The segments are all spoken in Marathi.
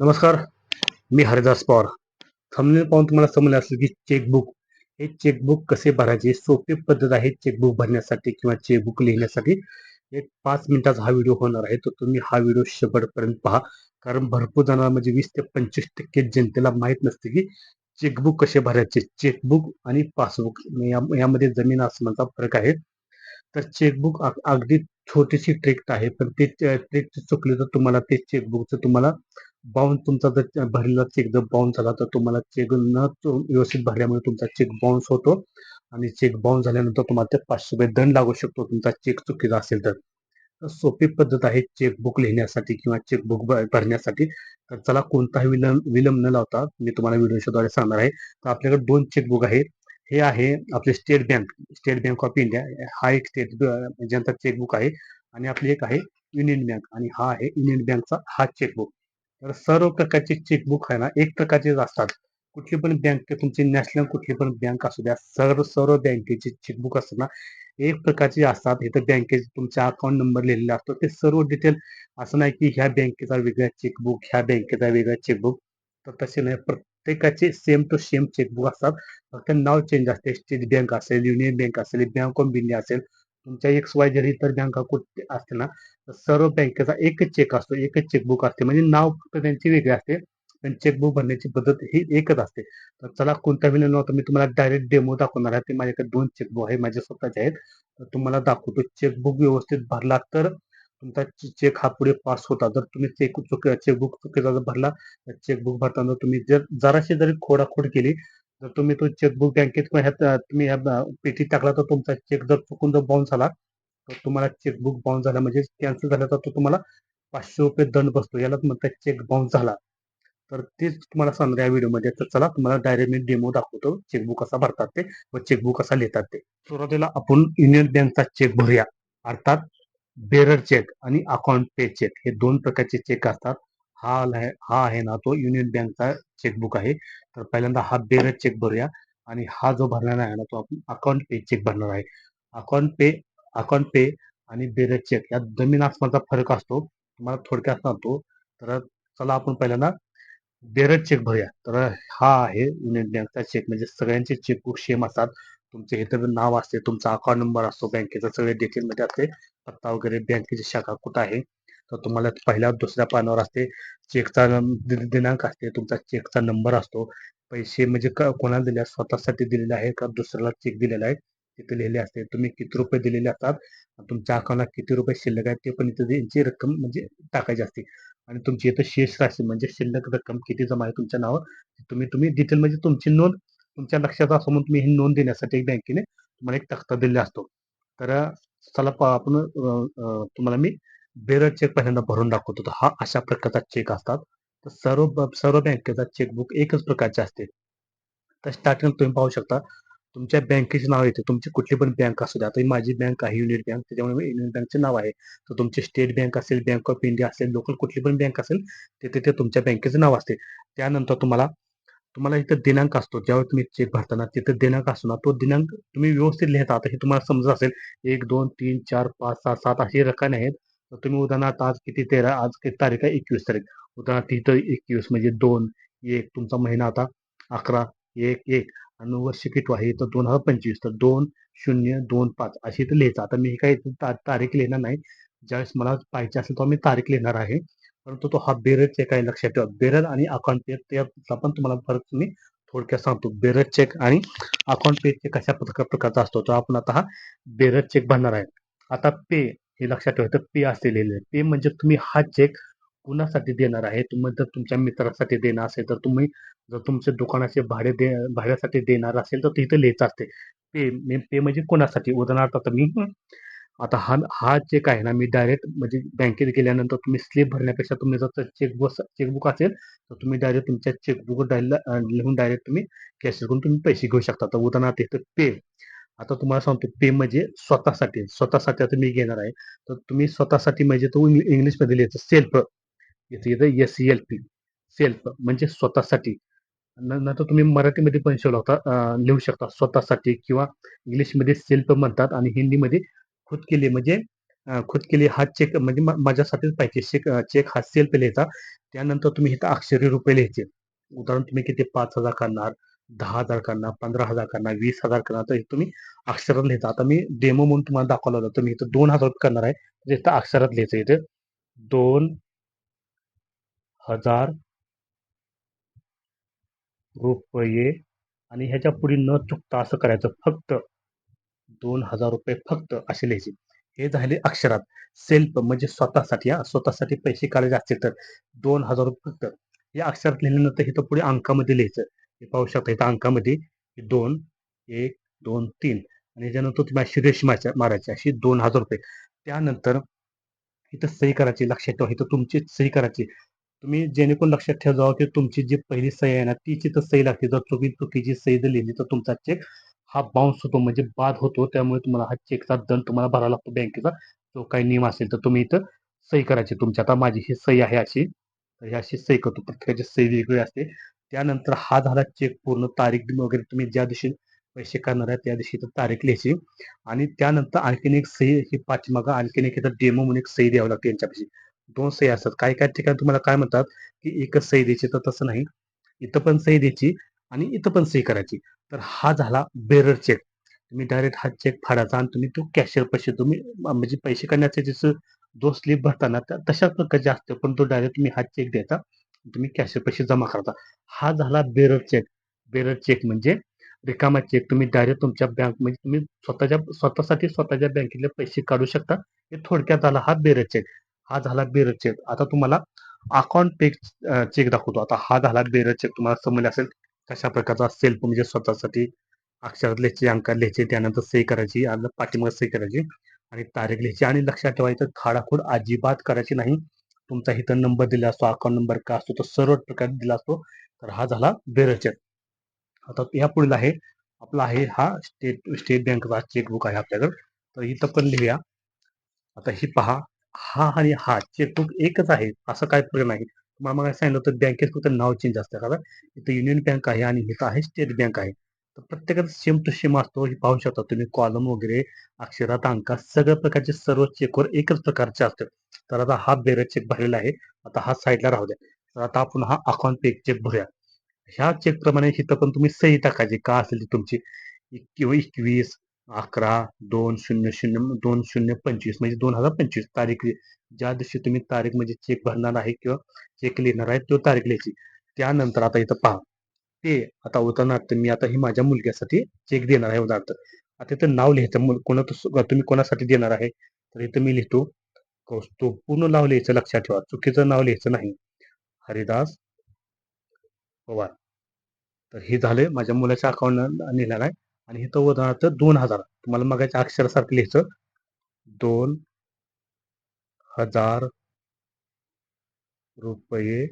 नमस्कार मी हरिदास पवार. थंबनेल पाहून तुम्हाला समजलं असेल की चेकबुक हे चेकबुक कसे भरायचे सोपी पद्धत आहे चेकबुक भरण्यासाठी किंवा चेकबुक लिहिण्यासाठी. एक पाच मिनिटाचा हा व्हिडिओ होणार आहे तर तुम्ही हा व्हिडिओ शेवटपर्यंत पहा. कारण भरपूर जणांना म्हणजे वीस ते पंचवीस टक्के जनतेला माहीत नसते की चेकबुक कसे भरायचे. चेकबुक आणि पासबुक या- यामध्ये जमीन आसमानचा फरक आहे. तर चेकबुक अगदी छोटीशी ट्रिक आहे पण ते ट्रिक चुकली तर तुम्हाला ते चेकबुकचं तुम्हाला बाउन्स तुमचा जर भरलेला चेक जर बाउन्स झाला तर तुम्हाला चेक न तो व्यवस्थित भरल्यामुळे तुमचा चेक बाउन्स होतो. आणि चेक बाउन्स झाल्यानंतर तुम्हाला ते पाचशे रुपये दंड लागू शकतो. तुमचा चेक चुकीचा असेल तर. तर सोपी पद्धत आहे चेकबुक लिहिण्यासाठी किंवा चेकबुक भरण्यासाठी. तर चला कोणताही विलंब विलंब न लावता मी तुम्हाला व्हिडिओच्याद्वारे सांगणार आहे. तर आपल्याकडे दोन चेकबुक आहेत. हे आहे आपले state bank state bank of India हा एक स्टेट ज्यांचा चेकबुक आहे. आणि आपली एक आहे युनियन बँक आणि हा आहे युनियन बँकचा हा चेकबुक तर सर्व प्रकारचे चेकबुक आहे ना एक प्रकारचे असतात. कुठली पण बँक तुमची नॅशनल कुठली पण बँक असू द्या सर्व सर्व बँकेचे चेकबुक असतात ना एक प्रकारचे असतात. इथं बँकेचे तुमचा अकाउंट नंबर लिहिलेला असतो. ते सर्व डिटेल असं नाही की ह्या बँकेचा वेगळा चेकबुक ह्या बँकेचा वेगळा चेकबुक तर तसे नाही. प्रत्येकाचे सेम टू सेम चेकबुक असतात. फक्त नाव चेंज असते. स्टेट बँक असेल युनियन बँक असेल बँक ऑफ इंडिया असेल तुमच्या एक्स वाय जरी इतर बँका कुठे असते ना तर सर्व बँकेचा एकच चेक असतो एकच चेकबुक असते. म्हणजे नाव फक्त त्यांची वेगळी असते पण चेकबुक भरण्याची पद्धत ही एकच असते. तर चला कोणता विनंती नव्हता मी तुम्हाला डायरेक्ट डेमो दाखवणार आहे. ते माझ्याकडे दोन चेकबुक आहे माझ्या स्वतःचे आहेत. तर तुम्हाला दाखवतो चेकबुक व्यवस्थित भरला तर तुमचा चेक हा पुढे पास होता. जर तुम्ही चेक चुक चेकबुक चुकीचा जर भरला तर चेकबुक भरताना तुम्ही जर जराशी जरी खोडाखोड केली जर तुम्ही तो चेकबुक बँकेत तुम्ही ह्या पेटीत टाकला तर तुमचा चेक जर चुकून जर बाउन्स झाला तर तुम्हाला चेकबुक बाउन्स झाला. म्हणजे कॅन्सल झाला तर तो तुम्हाला पाचशे रुपये दंड बसतो. यालाच म्हणतात चेक बाउन्स झाला. तर तेच तुम्हाला सांगणार या व्हिडिओमध्ये. तर चला तुम्हाला डायरेक्ट मी डेमो दाखवतो. चेकबुक कसा भरतात ते व चेकबुक कसा लिहितात ते. सुरुवातीला आपण युनियन बँकचा चेक भरूया. अर्थात बेरर चेक आणि अकाउंट पे चेक हे दोन प्रकारचे चेक असतात. हा आलाय हा आहे ना तो युनियन बँकचा चेकबुक आहे. तर पहिल्यांदा हा बेरर चेक भरूया आणि हा जो भरणार आहे ना तो आपण अकाउंट पे चेक भरणार आहे. अकाउंट पे अकाउंट पे आणि बेरज चेक या जमीन आसमानचा फरक असतो. तुम्हाला थोडक्यात सांगतो. तर चला आपण पहिल्यांदा बेरर चेक भरूया. तर हा आहे युनियन बँकचा चेक. म्हणजे सगळ्यांचे चेकबुक सेम असतात. तुमचे इथं नाव असते तुमचा अकाउंट नंबर असतो बँकेचा सगळे डिटेल मध्ये असते. पत्ता वगैरे बँकेची शाखा कुठं आहे? तर तुम्हाला पहिल्या दुसऱ्या पानावर असते. चेकचा दिनांक असते. तुमचा चेकचा नंबर असतो. पैसे म्हणजे कोणाला दिले स्वतःसाठी दिलेले आहे का? दुसऱ्याला चेक दिलेला आहे. तिथे लिहिले असते. तुम्ही किती रुपये दिलेले असतात? तुमच्या अकाउंटला किती रुपये शिल्लक आहे ते पण इथे यांची रक्कम म्हणजे टाकायची असते. आणि तुमची इथं शेष राशी म्हणजे शिल्लक रक्कम किती जमा आहे तुमच्या नावावर? तुम्ही तुम्ही डिटेल म्हणजे तुमची नोंद तुमच्या लक्षात असं म्हणून तुम्ही ही नोंद देण्यासाठी बँकेने तुम्हाला एक तक्ता दिलेला असतो. तर चला आपण तुम्हाला मी बेरर चेक पहिल्यांदा भरून दाखवतो. तर हा अशा प्रकारचा चेक असतात. तर सर्व सर्व बँकेचा चेकबुक एकच प्रकारचे असते. तर स्टार्टिंग तुम्ही पाहू शकता तुमच्या बँकेचे नाव येते. तुमची कुठली पण बँक असू द्या. आता माझी बँक आहे युनियन बँक. त्याच्यामुळे युनियन बँकचे नाव आहे. तर तुमची स्टेट बँक असेल बँक ऑफ इंडिया असेल लोकल कुठली पण बँक असेल तिथे ते तुमच्या बँकेचं नाव असते. त्यानंतर तुम्हाला तुम्हाला इथं दिनांक असतो. ज्यावेळी तुम्ही चेक भरताना तिथे दिनांक असतो ना तो दिनांक तुम्ही व्यवस्थित लिहिता. आता हे तुम्हाला समजत असेल एक दोन तीन चार पाच सहा सात अशी रकाने आहेत. तुम्ही उदाहरणार्थ आज किती तेरा आज किती तारीख आहे? एकवीस तारीख. उदाहरणार्थ तिथं एकवीस म्हणजे दोन एक तुमचा महिना आता अकरा एक एक. आणि वर्ष किती आहे? तर दोन हजार पंचवीस. तर दोन शून्य दोन पाच. अशी इथं लिहायचं. आता मी काही तारीख लिहिणार नाही. ज्यावेळेस मला पाहिजे असेल तर मी तारीख लिहिणार आहे. परंतु तो हा बेरज चेक आहे लक्षात ठेवा. बेरर आणि अकाउंट पे त्याचा पण तुम्हाला फरक तुम्ही थोडक्यात सांगतो. बेरज चेक आणि अकाउंट पे चेक कशा प्रकारचा असतो? तो आपण आता हा बेरज चेक भरणार आहे. आता पे हे लक्षात ठेवायचं पे असे लिहिले पे म्हणजे तुम्ही हा चेक कुणासाठी देणार आहे? तुम्ही जर तुमच्या मित्रासाठी देणार असेल तर तुम्ही जर तुमच्या दुकानाचे भाडे दे भाड्यासाठी देणार असेल तर तिथे लिहायचं असते. पे पे म्हणजे कोणासाठी? उदाहरणार्थ आता मी आता हा हा चेक आहे ना मी डायरेक्ट म्हणजे बँकेत गेल्यानंतर तुम्ही स्लिप भरण्यापेक्षा तुम्ही जर चेकबुक चेकबुक असेल तर तुम्ही डायरेक्ट तुमच्या चेकबुक लिहून डायरेक्ट तुम्ही कॅश करून तुम्ही पैसे घेऊ शकता. तर उदाहरणार्थ इथं पे आता तुम्हाला सांगतो पे म्हणजे स्वतःसाठी स्वतःसाठी आता मी घेणार आहे. तर तुम्ही स्वतःसाठी म्हणजे तो इंग्लिशमध्ये लिहायचं सेल्फ इथं येतं एस एल पी सेल्फ म्हणजे स्वतःसाठी. नंतर तुम्ही मराठीमध्ये पण शिवला होता लिहू शकता. स्वतःसाठी किंवा इंग्लिशमध्ये सेल्फ म्हणतात आणि हिंदीमध्ये खुद केले म्हणजे खुद के लिए हा चेक म्हणजे माझ्यासाठीच पाहिजे. चेक चेक हा सेल्फ लिहायचा. त्यानंतर तुम्ही इथं अक्षरी रुपये लिहायचे. उदाहरण तुम्ही किती पाच हजार करणार, 10,000 करणार, 15,000 करणार, 20,000 करणार, तर तुम्ही अक्षरात लिहिता आता मी डेमो म्हणून तुम्हाला दाखवलं होतं. तुम्ही दोन हजार रुपये करणार आहे. म्हणजे इथं अक्षरात लिहायचं इथे 2,000 रुपये आणि ह्याच्या पुढे न चुकता असं करायचं फक्त ₹2,000 फक्त असे लिहायचे. हे झाले अक्षरात. सेल्फ म्हणजे स्वतःसाठी स्वतःसाठी पैसे काढायचे असतील तर ₹2,000 फक्त. हे अक्षरात लिहिल्यानंतर इथं पुढे अंकामध्ये लिहायचं. हे पाहू शकता इथं अंकामध्ये 2, 1, 2, 3 आणि ह्याच्यानंतर तुम्ही अशी रेष मारायची अशी ₹2,000 त्यानंतर इथं सही करायची. लक्षात ठेवा इथं तुमची सही करायची. तुम्ही जेणेकरून लक्षात ठेवा की तुमची जी पहिली सही आहे ना, तीची तर सही लागते. जर तुम्ही चुकीची सही जर लिहिली तर तुमचा चेक हा बाउन्स होतो म्हणजे बाद होतो. त्यामुळे तुम्हाला हा चेकचा दंड तुम्हाला भरावा लागतो बँकेचा. जो काही नियम असेल तर तुम्ही इथं सही करायची तुमची. आता माझी ही सही आहे अशी. तर ही अशी सही करतो. प्रत्येकाची सही वेगळी असते. त्यानंतर हा झाला चेक पूर्ण तारीख वगैरे तुम्ही ज्या दिवशी पैसे करणार आहे त्या दिवशी तर तारीख लिहायची आणि त्यानंतर आणखीन एक सही ही पाठीमागं आणखीन एक इथं डेमो म्हणून एक सही द्यावी लागते यांच्यापाशी. दोन सही असतात. काही काही ठिकाणी तुम्हाला काय म्हणतात, की एकच सही द्यायची तर तसं नाही. इथं पण सही द्यायची आणि इथं पण सही करायची. तर हा झाला बेरर चेक. तुम्ही डायरेक्ट हा चेक फाडायचा आणि तुम्ही तो कॅशियर पैसे तुम्ही म्हणजे पैसे करण्याचे जसं जो स्लिप भरताना त्या तशाच प्रकारचे असते. पण तो डायरेक्ट तुम्ही हा चेक द्यायचा. तुम्ही कॅशियरपाशी जमा करता हा झाला बेरर चेक. बेरर चेक म्हणजे रिकामा चेक. तुम्ही डायरेक्ट तुमच्या बँक म्हणजे तुम्ही स्वतःच्या स्वतःसाठी स्वतःच्या बँकेतले पैसे काढू शकता. हे थोडक्यात झाला हा बेरर चेक. हा झाला बेरर चेक. आता तुम्हाला अकाउंट पे चेक दाखवतो. आता हा झाला बेरर चेक. तुम्हाला समजले असेल कशा प्रकारचा सेल्फ म्हणजे स्वतःसाठी अक्षरात लिहायचे अंक लिहायचे, त्यानंतर सही करायची आणि पाठीमागे सही करायची आणि तारीख लिहायची आणि लक्षात ठेवायचं खाडाखोड अजिबात करायची नाही. तुमचा इथं नंबर दिला असतो, अकाउंट नंबर का असतो तो सर्व प्रकारे दिला असतो. तर हा झाला बेरर चेक. आता या पुढील आहे आपला आहे हा स्टेट स्टेट बँकचा चेकबुक आहे आपल्याकडे. तर इथं पण लिहूया. आता ही पहा हा आणि हा चेकबुक एकच आहे. असं काय प्रॉब्लेम नाही. तुम्हाला मग सांगितलं तर बँकेत फक्त नाव चेंज असतं. कारण इथं युनियन बँक आहे आणि इथं आहे स्टेट बँक आहे. तर प्रत्येकाचा सेम टू सेम असतो. हे पाहू शकता तुम्ही कॉलम वगैरे अक्षरात, अंका सगळ्या प्रकारचे सर्व चेकवर एकच प्रकारचे असतात. तर आता हा बेरर चेक भरलेला आहे. आता हा साईडला राहू द्या. तर आता आपण हा अकाउंट पे चेक भरूया. ह्या चेकप्रमाणे इथं पण तुम्ही सही टाकायची का असेल ती तुमची किंवा 21 11 2000 2025 म्हणजे 2025 तारीख ज्या दिवशी तुम्ही तारीख म्हणजे चेक भरणार आहे किंवा चेक लिहिणार आहे तो तारीख लिहायची. त्यानंतर आता इथं पहा ते आता उदाहरणार्थ मी आता ही माझ्या मुलग्यासाठी चेक देणार आहे उदाहरणार्थ. आता इथं नाव लिहायचं कोणा तुम्ही कोणासाठी देणार आहे तर इथं मी लिहितो कौस्तुभ पूर्ण नाव लिहायचं लक्षात ठेवा. चुकीचं नाव लिहायचं नाही. हरिदास पवार. तर हे झालंय माझ्या मुलाच्या अकाउंट लिहिणार आहे आणि इथं उदाहरणार्थ दोन हजार तुम्हाला मगाच्या अक्षरासारखं लिहायचं दोन हजार रुपये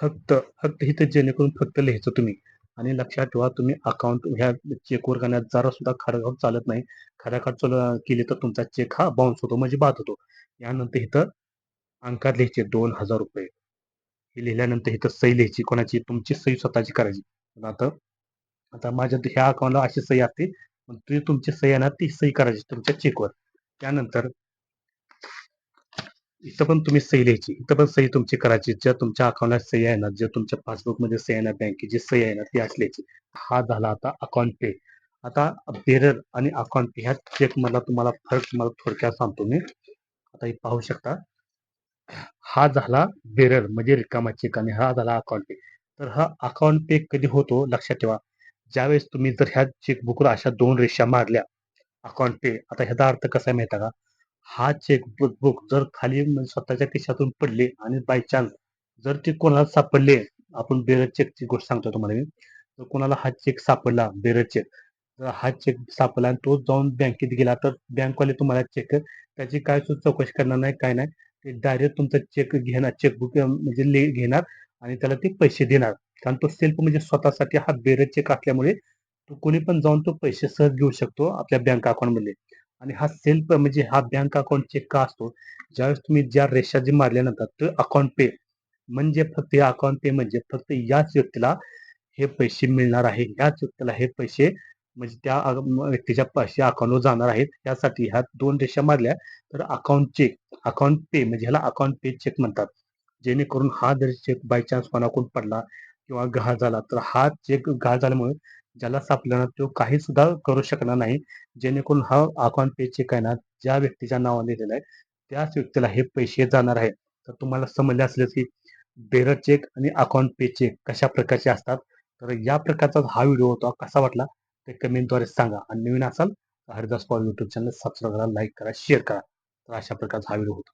फक्त फक्त इथं जेणेकरून फक्त लिहायचं तुम्ही आणि लक्षात ठेवा तुम्ही अकाउंट ह्या चेकवर करण्यात जरा सुद्धा खरगाव चालत नाही. खऱ्याखाट चालू केली तर तुमचा चेक हा बाउन्स होतो म्हणजे बाद होतो. यानंतर इथं अंकात लिहायचे दोन हजार रुपये. हे लिहिल्यानंतर इथं सही लिहायची कोणाची तुमची सही स्वतःची करायची. आता आता माझ्या ह्या अकाउंटला अशी सही असते. पण तुम्ही तुमची सही आहे ना ती सही करायची तुमच्या चेकवर. त्यानंतर इथं पण तुम्ही सही लिहायची. इथं पण सही तुमची करायची. ज्या तुमच्या अकाउंटला सही आहे ना, जे तुमच्या पासबुकमध्ये सही आहे ना, बँकेची सही आहे ना, ती असल्याची हा झाला आता अकाउंट पे. आता बेरर आणि अकाउंट पे ह्या चेक मधला तुम्हाला फरक तुम्हाला थोडक्यात सांगतो मी. आता हे पाहू शकता. हा झाला बेरर म्हणजे रिकामा चेक आणि हा झाला अकाउंट पे. तर हा अकाउंट पे कधी होतो लक्षात ठेवा. ज्यावेळेस तुम्ही जर ह्या चेकबुकवर अशा दोन रेषा मारल्या अकाउंट पे. आता ह्याचा अर्थ कसा आहे माहिती का? हा चेकबुक बुक जर खाली म्हणजे स्वतःच्या खिशातून पडले आणि बाय चान्स जर ते कोणाला सापडले, आपण बेरर चेकची गोष्ट सांगतो तुम्हाला मी. जर कोणाला हा चेक सापडला बेरर चेक, जर हा चेक सापडला आणि तो जाऊन बँकेत गेला तर बँकवाले तुम्हाला चेक त्याची काय चौकशी करणार नाही, काय नाही. ते डायरेक्ट तुमचा चेक घेणार चेकबुक म्हणजे घेणार आणि त्याला ते पैसे देणार. कारण तो सेल्फ म्हणजे स्वतःसाठी हा बेरर चेक असल्यामुळे तो कोणी पण जाऊन तो पैसे सहज घेऊ शकतो आपल्या बँक अकाउंटमध्ये. आणि हा सेल्फ म्हणजे हा बँक अकाउंट चेक का असतो? ज्यावेळेस तुम्ही ज्या रेषा जी मारल्यानंतर तो अकाउंट पे म्हणजे फक्त हे अकाउंट पे म्हणजे फक्त याच व्यक्तीला हे पैसे मिळणार आहे. याच व्यक्तीला हे पैसे म्हणजे त्या व्यक्तीच्या पैसे अकाउंटवर जाणार आहेत त्यासाठी ह्या दोन रेषा मारल्या तर अकाउंट चेक अकाउंट पे म्हणजे ह्याला अकाउंट पे चेक म्हणतात जेणेकरून हा जर चेक बाय चान्स कोणाकडून पडला किंवा गहाळ झाला तर हा चेक गहाळ झाल्यामुळे ज्याला सापला ना तो काही सुद्धा करू शकणार नाही. जेणेकरून हा अकाउंट पे चेक आहे ना ज्या व्यक्तीच्या नावाने दिलेला आहे त्याच व्यक्तीला हे पैसे जाणार आहे तर तुम्हाला समजले असेल की बेरर चेक आणि अकाउंट पे चेक कशा प्रकारचे असतात. तर या प्रकारचा हा व्हिडिओ होता कसा वाटला ते कमेंटद्वारे सांगा. आणि नवीन असाल Haridas Paul YouTube channel subscribe करा लाईक करा शेअर करा. तर अशा प्रकारचा हा व्हिडिओ होता.